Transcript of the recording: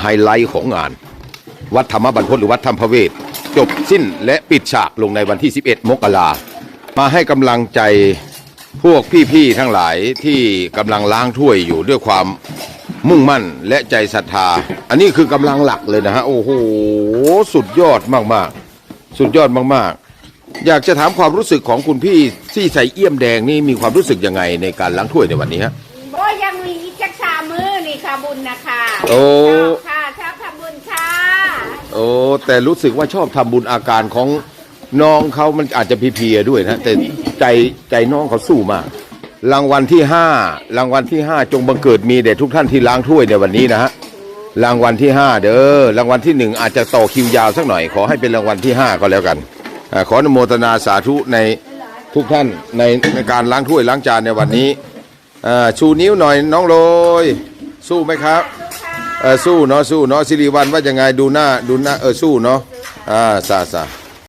ไฮไลท์ของงาน วัดธรรมบรรพตหรือวัดธรรมพระเวทจบสิ้นและปิดฉากลงในวันที่ 11 มกรามาให้กำลังใจพวกพี่ๆทั้งหลายที่กำลังล้างถ้วยอยู่ด้วยความมุ่งมั่นและใจศรัทธา อันนี้คือกำลังหลักเลยนะฮะ โอ้โห สุดยอดมากๆ สุดยอดมากๆ อยากจะถามความรู้สึกของคุณพี่ที่ใส่เอี่ยมแดงนี่มีความรู้สึกยังไงในการล้างถ้วยในวันนี้ฮะ โอ้ยยังมีอีกจักสามมือนี่ค่ะบุญนะคะโอ้ชอบค่ะชอบทำบุญค่ะ โอ้แต่รู้สึกว่าชอบทำบุญอาการของน้องเขามันอาจจะเพลียๆด้วยนะ แต่ใจใจน้องเขาสู้มาก รางวัลที่ห้ารางวัลที่ห้าจงบังเกิดมีแด่ทุกท่านที่ล้างถ้วยในวันนี้นะฮะรางวัลที่ห้าเด้อรางวัลที่หนึ่งอาจจะต่อคิวยาวสักหน่อย ขอให้เป็นรางวัลที่ห้าก็แล้วกันอาขออนุโมทนาสาธุในทุกท่านในในการล้างถ้วยล้างจานในวันนี้อ่าชูนิ้วหน่อยน้องโรยสู้ไหมครับ เออสู้เนาะสู้เนาะสิริวันว่ายังไงดูหน้าดูหน้าเออสู้เนาะอ่าซาซา